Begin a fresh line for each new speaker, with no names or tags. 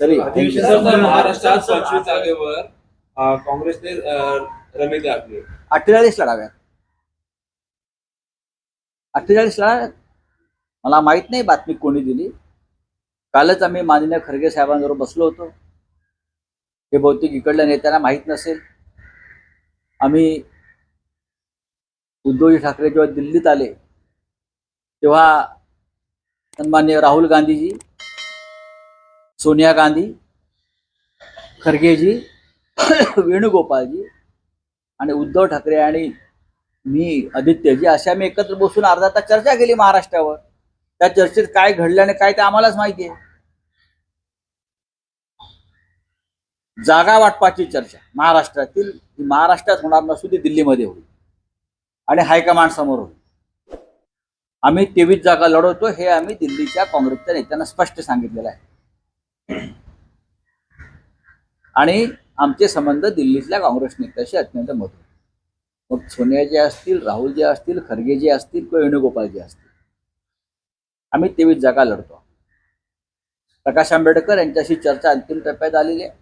तरी
महाराष्ट्रात पंचवीस जागेवर काँग्रेसने अं, रमेश दाखले
अठ्ठेचाळीस लढाव्यात अठ्ठेचाळीस लढाव्यात मला माहीत नाही बातमी कोणी दिली. कालच आम्ही माननीय खरगे साहेबांबरोबर बसलो होतो. हे बहुतेक इकडल्या नेत्यांना माहीत नसेल. आम्ही उद्धवजी ठाकरे जेव्हा दिल्लीत आले तेव्हा सन्मान्य राहुल गांधीजी सोनिया गांधी खरगेजी वेणुगोपालजी आणि उद्धव ठाकरे आणि मी आदित्यजी अशा मी एकत्र बसून अर्धा तास चर्चा केली महाराष्ट्रावर. त्या चर्चेत काय घडलं आणि काय ते आम्हालाच माहिती आहे. जागा वाटपाची चर्चा. महाराष्ट्रातील ही महाराष्ट्रात होणार नसून ती दिल्लीमध्ये होईल. आणि हायकमांड समोर होईल. आम्ही तेवीस जागा लढवतो हे आम्ही दिल्लीच्या काँग्रेसच्या नेत्यांना स्पष्ट सांगितलेलं आहे. आणि आमचे संबंध दिल्लीतल्या काँग्रेस नेत्याशी अत्यंत मधुर. मग सोनिया जे असतील राहुल जे असतील खरगे जे असतील किंवा वेणुगोपाल जे असतील आम्ही तेवीस जागा लढतो. प्रकाश आंबेडकर यांच्याशी चर्चा अंतिम टप्प्यात आलेली आहे.